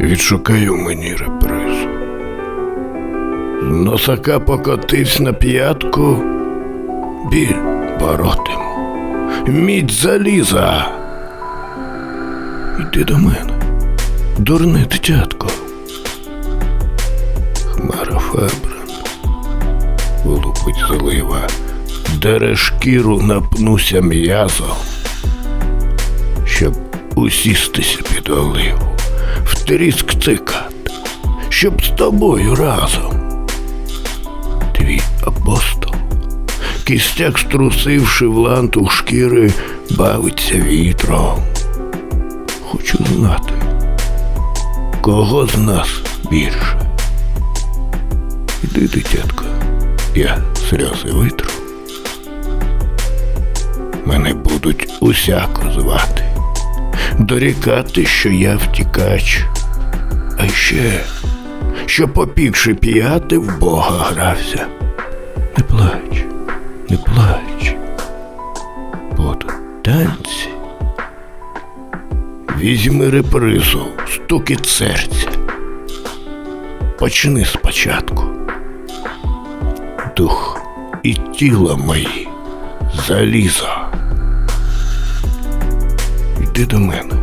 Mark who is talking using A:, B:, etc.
A: Відшукаю мені репризу. З носака покотився на п'ятку, біль боротиму. Мідь заліза. Йди до мене, дурне дитятко. Хмара фебран, лупить залива, дере шкіру напнуся м'язом, щоб усістися під оливу, втріск цикати, щоб з тобою разом. Твій апостол, кістяк струсивши в лантух шкіри, бавиться вітром. Хочу знати, кого з нас більше. Іди, дитятко, я сльози витру. Мене будуть усяко звати, дорікати, що я втікач. А ще, що попікши п'яти в Бога грався. Не плач, не плач. От танці. Візьми репризу, стукіт серця. Почни спочатку. Дух і тіло мої залізо. Йди до мене.